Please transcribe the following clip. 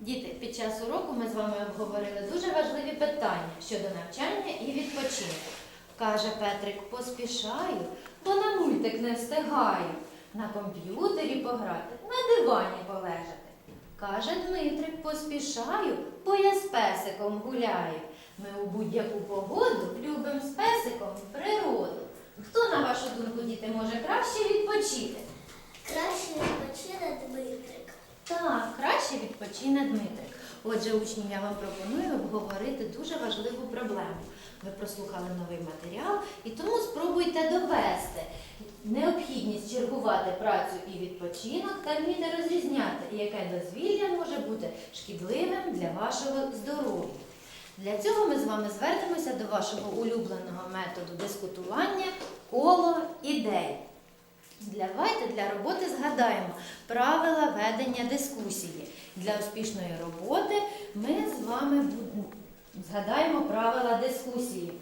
Діти, під час уроку ми з вами обговорили дуже важливі питання щодо навчання і відпочинку. Каже Петрик, поспішаю, бо на мультик не встигаю. На комп'ютері пограти, на дивані полежати. Каже Дмитрик, поспішаю, бо я з песиком гуляю. Ми у будь-яку погоду любимо з песиком природу. Хто, на вашу думку, діти, може краще відпочити? Краще відпочине Дмитрик. Так, краще відпочине Дмитрик. Отже, учні, я вам пропоную обговорити дуже важливу проблему. Ви прослухали новий матеріал і тому спробуйте довести необхідність чергувати працю і відпочинок та вміти розрізняти, яке дозвілля може бути шкідливим для вашого здоров'я. Для цього ми з вами звернемося до вашого улюбленого методу дискутування коло ідей. Давайте для роботи згадаємо правила ведення дискусії. Для успішної роботи ми з вами згадаємо правила дискусії.